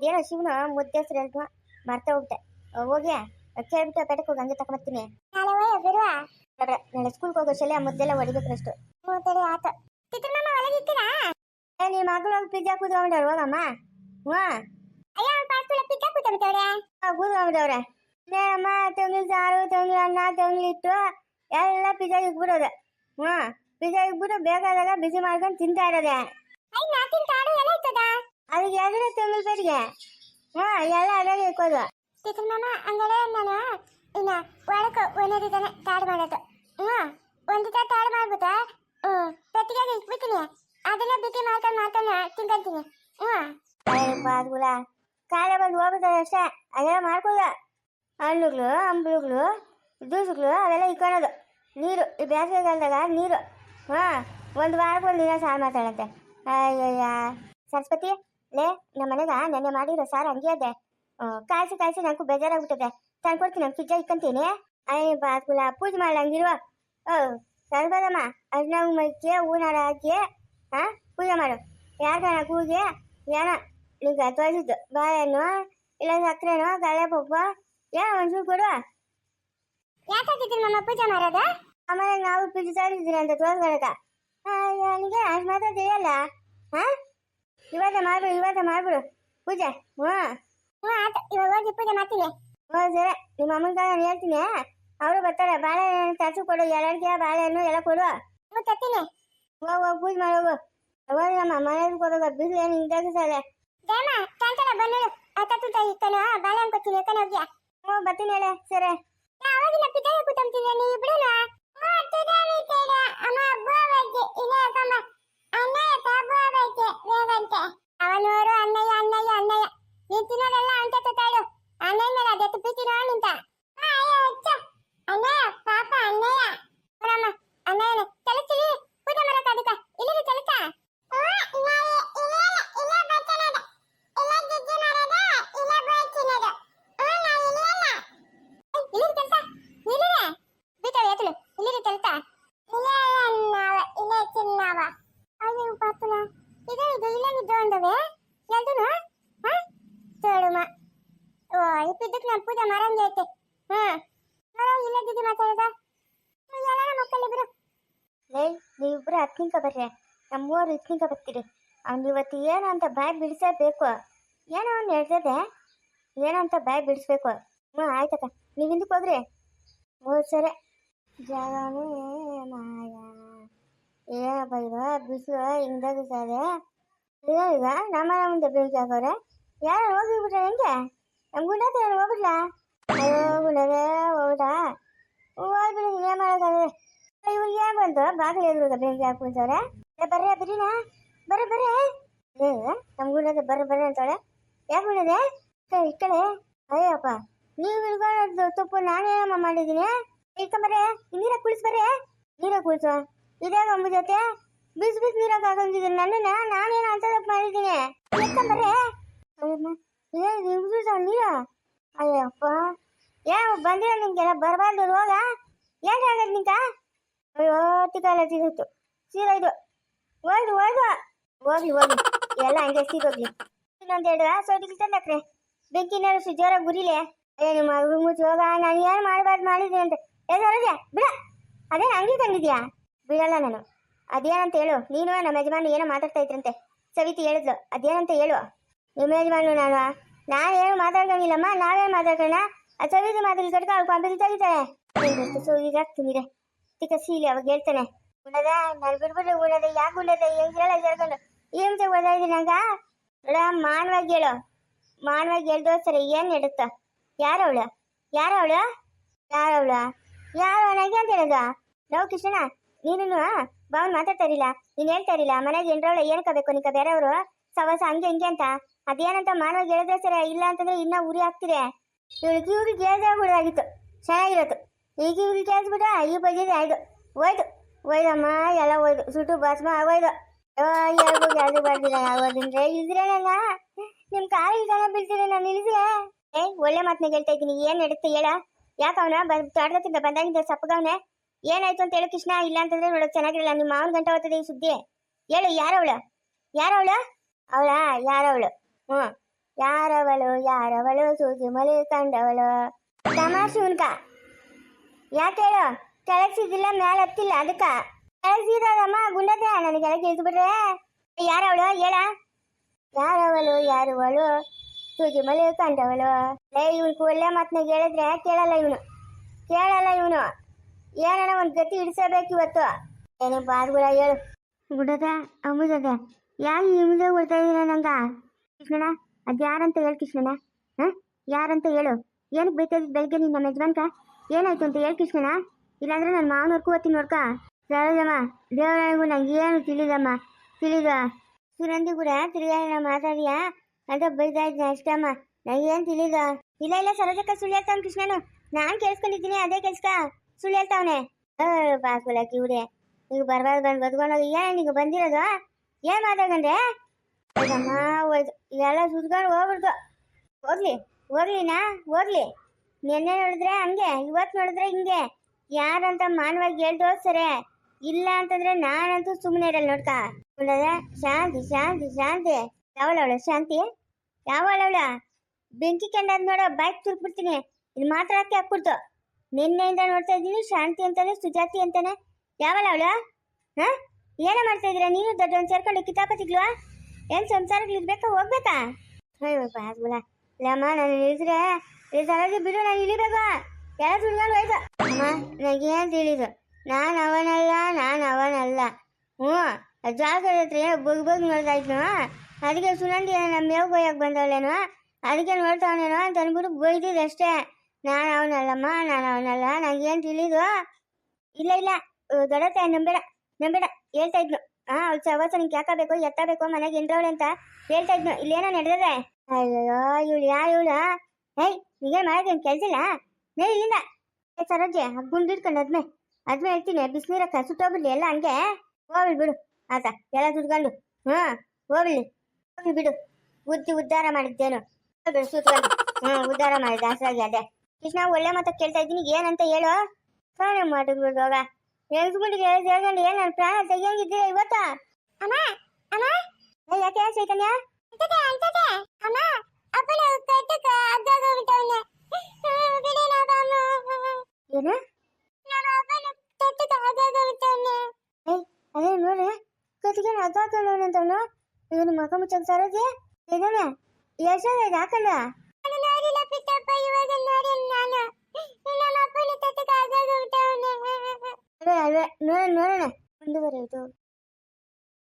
ಏನೋ ಶಿವನು ಮುದ್ದೆ ಹೆಸರು ಹೇಳ್ತು ಮರ್ತಾ ಹೋಗ್ತೆ ಹೋಗಿ ಕೇಳ್ಬಿಟ್ಟು ಪೇಟಕ್ಕೆ ಹೋಗಿ ಹಂಗೆ ತಕೊಂಬರ್ತೀನಿ ನಾಳೆ ಸ್ಕೂಲ್ಗೆ ಹೋಗೋ ಆ ಮುದ್ದೆಲ್ಲ ಹೊಡಿಬೇಕಷ್ಟು ಮೂತಡಿ ಆತ. ಚಿತ್ರ ಮಾಮ ಒಳಗೆ ಇಕ್ಕಿರಾ ಏ ನಿಮ್ಮ ಮಗಳು ಹೋಗಿ ಪಿಜ್ಜಾ ಕೂತ್ಕೊಂಡ್ರೆ ಹೋಗಮ್ಮ. ಹ್ಞೂ? ಅಯ್ಯ ಅವ್ನ ಪಿಕ್ಕ ಕೂತಂತವ್ರೆ ಕೂತ್ಕೊಂಡ್ಬಿಟ್ಟವ್ರೆ ಅಮ್ಮ ತಂಗ್ಳಿ ಸಾರು ತಂಗ್ಳಿ ಅನ್ನ ಇಟ್ಟು ಎಲ್ಲ ಪಿಜ್ಜಾ ಇಕ್ಬಿಡೋದೆ ಹ್ಞೂ? ಪಿಜ್ಜಾ ಇಕ್ಬಿಟ್ಟು ಬೇಕಾದಾಗ ಬಿಸಿ ಮಾಡ್ಕೊಂಡು ತಿಂತಾ ಇರೋದೆ. ಐ ನಾ ತಿಂತಾ ಎಲ್ಲ ಇತ್ತದ ಅದಕ್ಕೆ ಎರಡು ತಂಗ್ಳಿ ಪೇಟಿಗೆ ಹಾ ಎಲ್ಲ ಅದಾಗೆ ಇಕ್ಕೋದು. ಚಿತ್ರ ಮಾಮ ಹಂಗಾರೆ ನಾನು ಇನ್ನ ಒಳಕ ದಿನ ತಾಡು ಮಾಡೋದು. ಹ್ಞೂ ಒಂದು ತಾಡು ಮಾಡ್ಬಿಟ್ಟು ಹ್ಞೂ ಪೆಟ್ಟಿಗೆಗೆ ಇಟ್ಬಿಡ್ತೀನಿ. ಅದನ್ನ ಬಿಸಿ ಮಾಡ್ಕೊಂಡು ಮಾಡ್ಕೊಂಡು ತಿನ್ಕೊಂತೀನಿ. ಹ್ಞೂ. ಬಾದ್ಗುಲ ಕಾಲ ಬಂದು ಹೋಗ್ಬಿಡ್ತಾರೆ ಅಷ್ಟೇ. ಅದೆಲ್ಲ ಮಾಡ್ಕೋದ ಹಣ್ಣುಗಳು ಹಂಬಲುಗಳು ಜ್ಯೂಸ್ಗಳು ಅವೆಲ್ಲ ಇಕ್ಕೊಳೋದು. ನೀರು ಈ ಬೇಸಿಗೆ ಕಾಲದಾಗ ನೀರು. ಹಾಂ ಒಂದು ವಾರಕ್ಕೆ ಒಂದು ದಿನ ಸಾರು ಮಾತಾಡತ್ತೆ ಅಯ್ಯಯ್ಯ. ಸರಸ್ವತಿ? ಲೇ ನಮ್ಮ ಮನೆಗ ನೆನ್ನೆ ಮಾಡಿರೋ ಸಾರ್ ಹಂಗೆ ಅದೆ. ಕಾಯಿಸಿ ಕಾಯಿಸಿ ನನಗೂ ಬೇಜಾರಾಗ್ಬಿಟ್ಟದೆ. ತಂದ್ಕೊಡ್ತೀನಿ ನಾನು ಫ್ರಿಜ್ಜ ಇಕ್ಕಂತೀನಿ ಅಯ್ಯ ಬಾದ್ಗುಲ ಪೂಜೆ ಮಾಡಂಗಿರುವ ಓ ಸರ್ಬದಮ್ಮ ಅರ್ನ ಮೈಕೆ ಹೂನಾರ ಹಾಕಿ ಹಾ ಪೂಜೆ ಮಾಡು. ಯಾರ್ಗಾನ ಕೂಗಿ ಏನ? ನಿಂಗೆ ತೋರಿಸಿದ್ದು ಬಾಳೆಹಣ್ಣು ಇಲ್ಲ ಸಕ್ಕರೆನೋ ಗಳೆ ಪಪ್ಪ ಏನೋ ಒಂಚೂರು ಕೊಡುವ? ಯಾಕಾಕಿದ್ದೀನಿ ಚಿತ್ರ ಮಾಮ ಪೂಜೆ ಮಾಡೋದು? ಆಮೇಲೆ ನಾವು ಪಿಜಿ ತೋರಿಸಿದ್ದೀನಿ ಅಂತ ತೋರಿಸ್ಕೊಳಕ. ಮಾತ್ರ ತಿಳಿಯಲ್ಲ? ಹಾಂ ಇವತ್ತೇ ಮಾಡ್ಬಿಡು, ಇವಾಗ ಮಾಡ್ಬಿಡು. ಪೂಜೆ, ಹ್ಞೂ. ಹ್ಞೂ ಆತ ಇವಾಗ ಹೋಗಿ ಪೂಜೆ ಮಾಡ್ತೀನಿ. ಹ್ಞೂ, ಸರಿ. ನಿಮ್ಮ ಅಮ್ಮನ ನಾನು ಹೇಳ್ತೀನಿ. ಅವರು ಬರ್ತಾರೆ. ಬಾಳೆಹಣ್ಣು ತರಿಸಿ ಕೊಡು. ಎರಡಿಗೆ ಬಾಳೆಹಣ್ಣು ಎಲ್ಲ ಕೊಡು. ಹ್ಞೂ ತತ್ತೀನಿ ಹೋಗಿ ಪೂಜೆ ಮಾಡೋಗು ಹೋಗಿ. ನಮ್ಮ ಮನೇಲಿ ಕೊಡೋದು ಬಿಸಿಲು ಏನು ಹಿಂಗಾಗಿ ಸಲ. ದೇಮ ಕಾಂತಾರ ಬಂದಳು ಅತ್ತತ್ತು ತಾಯಿ ಕಣ ಬಾಳೆಹಣ್ಣು ಕೊಡ್ತೀನಿ. ಕಣ ಹೋಗ್ಯಾ? ಹ್ಞೂ, ಬರ್ತೀನಿ ಹೇಳೆ. ಸರಿ. ಅವಾಗಿನ ಪಿತಾಯ ಕೂತಂತಿದ್ದೆ ನೀವು ಇಬ್ರುನು ಅವನೂರು ಅಣ್ಣಯ್ಯ ಅಣ್ಣಯ್ಯ ಅಣ್ಣಯ್ಯ ನೀನ್ ತಿನ್ನೋದೆಲ್ಲ ಅಂತ ತಾಳು ಅಣ್ಣಯ್ಯ ಮೇಲೆ ಅದೆತ್ತು ಪ್ರೀತಿನೋ ನಿಂತ ಅಣ್ಣಯ್ಯ ಪಾಪ ಅಣ್ಣಯ್ಯ ಬರಮ್ಮ ಅಣ್ಣಯ್ಯನೇ ಚಲಿಸ್ತೀನಿ ಪೂಜೆ ಮಾಡಕ್ಕ ಅದಕ್ಕ ಇಲ್ಲಿ ಚಲಿಸ ಇಲ್ಲಿ ಕೆಲಸ ಇಲ್ಲಿದೆ ಬೀತಾಳೆ ಎತ್ತಲು ಇಲ್ಲಿ ಕೆಲಸ ಇಲ್ಲೇ ಚಿನ್ನವ ಅಯ್ಯೋ ಪಾತುಲ ಇದೆ ಇದು ಇಲ್ಲೇ ನಿದ್ದು ಅಂದವೆ ಎಲ್ದುನು ಹಾ ತೇಳುಮ ಓ ಇಪ್ಪಿದ್ದಕ್ಕೆ ನಾನು ಪೂಜೆ ಮಾಡಂಗೆ ಐತೆ ಹಾ. ಇಲ್ಲ ದಿದಿ ಮಾತಾಡದ? ಮಕ್ಕಳಿಬ್ರು ಲೇ, ನೀವಿಬ್ರು ಹತ್ತಿಂಕ ಬರ್ರಿ. ನಮ್ಮೂರು ಇತ್ನಿಂಕ ಬರ್ತೀರಿ. ಅವ್ನು ಇವತ್ತು ಏನು ಅಂತ ಬಾಯ್ ಬಿಡಿಸಬೇಕು. ಏನೋ ಅವ್ನು ಹೇಳ್ತದೆ ಏನೋ ಅಂತ ಬಿಡಿಸ್ಬೇಕು. ಹ್ಞೂ ಆಯ್ತಕ್ಕ ನೀವು ಹಿಂದಕ್ಕೆ ಹೋಗ್ರಿ. ಮೂರು ಸರಿ. ಜಾಗನೇ ಮಾಯ. ಏನಪ್ಪ ಇದು ಬಿಸಿಲು ಈಗ ಈಗ ನಮ್ಮ ಮುಂದೆ ಬೆಂಕಿ ಹಾಕೋರೆ ಯಾರು ಹೋಗಿಬಿಟ್ರೆ ಹೆಂಗೆ? ನಮ್ಮ ಗುಂಡ ಹತ್ರ ಹೋಗ್ಬಿಡ್ಲಾ ಅಯ್ಯೋ ಗುಂಡದೇ ಹೋಗ್ಬಿಟ್ಟ ಹೋಗ್ಬಿಡಿ ಏನು ಮಾಡೋಕ್ಕಾಗದೆ ಇವ್ರಿಗೆ ಏನು ಬಂತು ಬಾಗಿಲು ಎದುರುಗ ಬೆಂಕಿ ಹಾಕ್ಬಿಡ್ತವ್ರೆ ಏ ಬರ್ರಿ ಬಿರಿನಾ ಬರ್ರಿ ಬರ್ರಿ ಏ ನಮ್ಮ ಗುಂಡದ ಬರ್ರಿ ಬರ್ರಿ ಅಂತಾಳೆ ಯಾಕೆ ಬಿಡದೆ ಈ ಕಡೆ ಅಯ್ಯಪ್ಪ ನೀವು ಇಳ್ಕೊಳ್ಳೋದು ತುಪ್ಪು ನಾನೇನಮ್ಮ ಮಾಡಿದ್ದೀನಿ ಇಳ್ಕೊಂಬರ್ರೆ ನೀರ ಕುಳಿಸ್ಬರ್ರೆ ನೀರ ಕುಳಿಸು ಇದೇ ಗಂಬು ಜೊತೆ ಬಿಸಿ ಬಿಸಿ ನೀರಾಗ ಹಾಕೊಂಡಿದ್ದೀನಿ ನನ್ನನ್ನ ನಾನೇನು ಅಂತ ತಪ್ಪು ಮಾಡಿದ್ದೀನಿ ಇಳ್ಕೊಂಬರ್ರೆ ಅಯ್ಯಮ್ಮ ಏ ಇಳಿದ ನೀರು ಅಯ್ಯಪ್ಪ. ಏ, ಬಂದಿರೋ ನಿಂಗೆಲ್ಲ ಬರಬಾರ್ದು ರೋಗ ಏನು ಹೇಳಿದ್ ನಿಂಕ ಅಯ್ಯೋ ತಿಕ್ಕಾಲ ತಿರುತ್ತು ಸೀದಾ ಇದು ಹೋಯ್ದು ಹೋಯ್ದು. ಹೋಗಿ ಹೋಗಿ. ಎಲ್ಲ ಹಂಗೆ ಇನ್ನೊಂದು ಇನ್ನೊಂದೆರಡು ಸೋಟಿಗೆ ಬೆಂಕಿ ನೆರಸು ಜೋರಾಗಿ ಗುರಿಲೆ? ಏ, ನಿಮ್ಮ ಮುಚ್ಚಿ ಹೋಗ, ನಾನು ಏನು ಮಾಡಬಾರ್ದು ಮಾಡಿದ್ದೀನಿ ಅಂತ. ಏ, ಸರೋಜ, ಬಿಡ. ಅದೇ ಅಂಗಿ ತಂದಿದ್ಯಾ? ಬಿಡಲ್ಲ ನಾನು. ಅದೇನಂತ ಹೇಳು. ನೀನು ನಮ್ಮ ಯಜಮಾನ ಏನೋ ಮಾತಾಡ್ತಾ ಇದ್ರಂತೆ. ಸವಿತಿ ಹೇಳಿದ್ಲು. ಅದೇನಂತ ಹೇಳು. ಯಜಮಾನು ನಾನು? ನಾನು ಏನು ಮಾತಾಡ್ಕೊಂಡಿಲ್ಲಮ್ಮ ನಾವೇನು ಮಾತಾಡ್ಕೋಣ ಆ ಸವಿತಿ ಮಾತಾಡಿ ಕಟ್ಕ, ಅವ್ಳು ಕೊಂಬೆಲಿ ತೆಗಿತಾಳೆ. ನೀನು ಸೂಗಿಗಾಗ್ತೀನಿ ತಿಕ್ಕ ಸೀಲಿ ಅವಾಗ ಹೇಳ್ತಾನೆ. ಉಣ್ಣದ, ನಾನು ಬಿಡ್ಬಿಡ್ರಿ, ಉಣ್ಣದ, ಯಾಕೆ ಉಣದ ಹೆಂಗ್ ಹೇಳ ಸೇರ್ಕೊಂಡು ಏನ್ ಓದಾ ಇದ್ದೀನಿ ನಂಗ? ನೋಡ, ಮಾನವಾಗಿ ಹೇಳು. ಮಾನವಾಗಿ ಹೇಳ್ದು ಸರಿ, ಏನ್ ನಡುತ್ತ ಯಾರವಳು ಯಾರವಳು ಯಾರವಳು ಯಾರು ನನಗೆ ಅಂತ ಹೇಳೋದು? ನಾವು ಕೃಷ್ಣ ನೀನು ಬಾವನ್ ಮಾತಾಡ್ತಾ ಇರಲಿಲ್ಲ. ನೀನ್ ಹೇಳ್ತಾ ಇರಲಿಲ್ಲ, ಮನೆಗೆ ಏನ್ರವಳ ಏನ್ಕೋಬೇಕು ನಿಕ ಬೇರೆಯವರು? ಸವಾಸ, ಹಂಗೆ, ಹಿಂಗೆ ಅಂತ. ಅದೇನಂತ ಮಾನವ್ ಹೇಳಿದ್ರೆ ಸರ ಇಲ್ಲ ಅಂತಂದ್ರೆ ಇನ್ನ ಉರಿ ಹಾಕ್ತಿರೆ? ಇವಳಿಗೆ ಇವ್ರಿಗೆ ಹೇಳ್ದಾಗ್ಬಿಡೋದಾಗಿತ್ತು ಚೆನ್ನಾಗಿರತ್ತು ಈಗ ಇವ್ರಿಗೆ ಕೇಳಿಸ್ಬಿಟ್ಟ ಈ ಬಜೆಟ್ ಆಯ್ತು ಹೋಯ್ತು ಹೋಯ್ದಮ್ಮ ಎಲ್ಲ ಹೋಯ್ತು ಸುಟ್ಟು ಭಸ್ಮ ಆಗೋಯ್ತು ಯಾರಿಗೂ ಯಾರಿಗೂ ಬರ್ದಿಲ್ಲ ಆಗೋದಂದ್ರೆ ಇಲ್ದ್ರೆ ನನ್ನ ನಿಮ್ಮ ಕಾಲಿಗೆ ಜನ ಬೀಳ್ತೀರಿ ನಾನು ನಿಲ್ಸಿದೆ ಏ, ಒಳ್ಳೆ ಮಾತನ್ನ ಹೇಳ್ತಾ ಇದ್ದೀನಿ. ಏನು ನಡುತ್ತೆ ಹೇಳ? ಯಾಕೆ ಅವನ ತೋಟದಿಂದ ಬಂದಾಗಿದ್ದ ಸಪ್ಪಗವನೆ? ಏನಾಯ್ತು ಅಂತ ಹೇಳು ಕೃಷ್ಣ. ಇಲ್ಲ ಅಂತಂದ್ರೆ ನೋಡಕ್ ಚೆನ್ನಾಗಿರಲ್ಲ. ನಿಮ್ಮ ಮಾವನ ಗಂಟೆ ಹೋಗ್ತದೆ ಈ ಸುದ್ದಿ. ಹೇಳು, ಯಾರವಳು? ಯಾರವಳು? ಅವಳ? ಯಾರವಳು? ಯಾರವಳು ಯಾರವಳು, ಸೂಜಿ ಮಲಿ ಕಂಡವಳು? ತಮಾಷೆ ಉನ್ಕ ಯಾಕೆ ಹೇಳು? ಕೆಳಗ್ ಸಿದ್ದಿಲ್ಲ ಮೇಲೆ ಹತ್ತಿಲ್ಲ ಅದಕ್ಕ? ಕೆಳಗ್ ಸೀದಮ್ಮ ಗುಂಡದೆ ನನಗೆ ಕೆಳಗೆ ಇಳಿಸ್ಬಿಟ್ರೆ? ಯಾರವಳು, ಹೇಳ. ಯಾರವಳು ಯಾರವಳು? ಸೂಜಿ ಮಲಿ ಕಂಡವಳು? ಲೇ, ಇವ್ನು ಒಳ್ಳೆ ಮತ್ತೆ ಹೇಳಿದ್ರೆ ಕೇಳಲ್ಲ ಇವನು. ಕೇಳಲ್ಲ ಇವನು. ಏನನ ಒಂದು ಗತಿ ಇಡಿಸಬೇಕು ಇವತ್ತು. ಏನೇ ಬಾರ್ಗುಳ ಹೇಳು. ಗುಡದ ಅಮ್ಮುದದ ಯಾಕೆ ನಿಮ್ದೆ ಕೊಡ್ತಾ ಇದ್ದೀರ ನಂಗ? ಕೃಷ್ಣನ ಅದು ಯಾರಂತ ಹೇಳು ಕೃಷ್ಣನ ಹಾಂ? ಯಾರಂತ ಹೇಳು? ಏನಕ್ಕೆ ಬೇಕಾಗಿದ್ದು ಬೆಳಗ್ಗೆ ನಿನ್ನ ನಮ್ಮ ಏನಾಯ್ತು ಅಂತ ಹೇಳು ಕೃಷ್ಣನ ಇಲ್ಲಾಂದ್ರೆ ನನ್ನ ಮಾವನವ್ರು ಓದ್ತೀನಿ ನೋಡ್ಕ. ಸರೋಜಮ್ಮ ದೇವರಾಣಿಗೂ ನಂಗೆ ಏನು ತಿಳಿದಮ್ಮ? ತಿಳಿದ? ಸುರಂದಿ ಕೂಡ ತಿರುಗಾನ ಮಾತಾಡಿಯಾ? ಅಂತ ಬೈತಾ ಇದ್ದೀನಿ ಅಷ್ಟಮ್ಮ. ನಂಗೇನ್ ತಿಳಿದ? ಇಲ್ಲ ಇಲ್ಲ, ಸರೋಜಕ್ಕ ಸುಳ್ಳು ಕೃಷ್ಣನು. ನಾನು ಕೇಳಿಸ್ಕೊಂಡಿದ್ದೀನಿ ಅದೇ ಕೆಲ್ಸಕ ಸುಳ್ಳು ಹೇಳ್ತಾವನೆ. ಬಾಸ್ಕೊಳಕ್ಕೆ ಇವ್ರೆ ಈಗ ಬರ್ಬಾರ್ದು ಬಂದು ಬದ್ಕೊಂಡೋಗಿ ಏನು ಈಗ ಬಂದಿರೋದು? ಏನು ಮಾತಾಡ್ಕೊಂಡ್ರೆ? ಎಲ್ಲ ಸುತ್ಕೊಂಡು ಹೋಗ್ಬಿಡ್ತು. ಹೋಗ್ಲಿ, ಹೋಗ್ಲಿನಾ? ಹೋಗ್ಲಿ. ನಿನ್ನೆ ನೋಡಿದ್ರೆ ಹಂಗೆ, ಇವತ್ತು ನೋಡಿದ್ರೆ ಹಿಂಗೆ. ಯಾರಂತ ಮಾನವಾಗಿ ಹೇಳ್ದೋ ಸರಿ. ಇಲ್ಲ ಅಂತಂದ್ರೆ ನಾನಂತೂ ಸುಮ್ಮನೆ ಇರಲ್ಲ ನೋಡದೆ, ಶಾಂತಿ ಶಾಂತಿ ಶಾಂತಿ. ಯಾವಳವಳ ಶಾಂತಿ? ಯಾವಳವಳ? ಬೆಂಕಿ ಕಂಡದ್ ನೋಡ ಬೈಕ್ ತುರ್ಕ್ಬಿಡ್ತೀನಿ ಇದು ಹಾಕಿ ಹಾಕ್ಬಿಡ್ತು. ನಿನ್ನೆಯಿಂದ ನೋಡ್ತಾ ಇದ್ದೀನಿ, ಶಾಂತಿ ಅಂತಾನೆ, ಸುಜಾತಿ ಅಂತಾನೆ. ಯಾವಳವಳ? ಹ? ಹಾ ಏನ ಮಾಡ್ತಾ ಇದ್ದೀರಾ? ನೀನು ದೊಡ್ಡ ಸೇರ್ಕೊಂಡು ಕಿತಾಪತಿಗ್ಲ್ವಾ? ಏನ್ ಸಂಸಾರಕ್ಕೆ ಇರ್ಬೇಕಾ, ಹೋಗ್ಬೇಕಾ? ಅಯ್ಯೋ ಬಾಸ್ಗುಲ ಇಲ್ಲಮ್ಮ ನಾನು ಇಳಿದ್ರೆ ಇಳಿದ್ರೆ ಬಿಡು, ನಾನು ಇಳಿಬೇಕು. ಎಲ್ಲ ಸುಳ್ಳು ಹೋಯ್ತು. ಅಮ್ಮ ನನಗೇನು ತಿಳಿದು? ನಾನು ಅವನಲ್ಲ ನಾನು ಅವನಲ್ಲ. ಹ್ಞೂ, ಜಾಗದ ಹತ್ರ ಬಗ್ ಬಗ್ ನೋಡ್ತಾ ಅದಕ್ಕೆ ಸುನಂದಿ ನಮ್ಮ ಮೇವು ಕೊಯ್ಯಕ್ಕೆ ಬಂದವಳೇನೋ? ಅದಕ್ಕೆ ನೋಡ್ತಾವನೇನೋ ಅಂತ ಅನ್ಬಿಟ್ಟು ಬೈದಿದ್ದು ಅಷ್ಟೇ. ನಾನು ಅವನಲ್ಲಮ್ಮ, ನಾನು ಅವನಲ್ಲ ನನಗೇನು ತಿಳಿದು? ಇಲ್ಲ ಇಲ್ಲ ದೊಡ್ಡತ್ತೆ, ನಂಬೇಡ ನಂಬೇಡ, ಹೇಳ್ತಾ ಇದ್ನು ಸವಾಸ ನಿಂಗೆ ಯಾಕಬೇಕು ಎತ್ತಬೇಕು, ಮನೆಗೆ ಇಂದ್ರವಳೆ ಅಂತ ಹೇಳ್ತಾ ಇದ್ನು, ಇಲ್ಲೇನೋ ನಡೆದ್ರೆ ಅಯ್ಯೋ ಇವಳು ಯಾರು ಇವಳ? ಏಯ್ ನೀಗೇನು ಮಾಡೋದೇನು ಕೆಲಸ ಇಲ್ಲ ನೇ ಇಲ್ಲಿಂದ. ಏ ಸರೋಜೆ ಗುಂಡು ಇಟ್ಕೊಂಡು ಅದ್ಮೆ. ಅದ್ಮೆ ಹೇಳ್ತೀನಿ, ಬಿಸಿನೀರಕ್ಕ, ಸುಟ್ಟೋಗ್ಬಿಡ್ಲಿ, ಎಲ್ಲ ಹಂಗೆ. ಹೋಗ್ಲಿ ಬಿಡು. ಆತ, ಎಲ್ಲ ದುಡ್ಕೊಂಡು. ಹ್ಞೂ, ಹೋಗ್ಲಿ. ಹೋಗ್ಲಿ ಬಿಡು. ಉದ್ದಿ ಉದ್ಧಾರ ಮಾಡಿದ್ದೇನು. ಸುತ್ಕೊಂಡು. ಹ್ಞೂ, ಉದ್ಧಾರ ಮಾಡಿದ್ದೆ ಅಷ್ಟಾಗಿ ಅದೇ. ಕೃಷ್ಣ, ಒಳ್ಳೆ ಮಾತಾ ಕೇಳ್ತಾ ಇದ್ದೀನಿ, ಏನಂತ ಹೇಳು? ಕಾಣೆ ಮಾಡಿಬಿಡು ಹೋಗ ಎಲ್ಸ್ಬಿಟ್ಟಿಗೆ ಸೇರ್ಕೊಂಡು ಏನು ನನ್ನ ಪ್ರಾಣ ತೆಗಿಯಂಗಿದ್ದೀರ ಇವತ್ತ? ಅಮ್ಮ ಅಮ್ಮ? ಯಾಕೆ ಚೈತನ್ಯ? ಏನು? ಅದೇ ನೋಡಿ ಕತ್ತಿಗೆ ಅದಾಕೊಂಡವನಂತವನು ಇವನು ಮಗ ಮುಚ್ಚಕ್ ಸರೋಜಿ ಎಷ್ಟಲ್ಲ ಇದು ಹಾಕಲ್ಲ ನಮ್ಮ ಅಪ್ಪನ ಕಟ್ಟಕ ಅಗ್ಗಾಗ ಬಿಟ್ಟವನೆ ಅಲ್ವೇ ಅಲ್ವೇ ನೋಡೋಣ ನೋಡೋಣ ಮುಂದುವರೆಯಿತು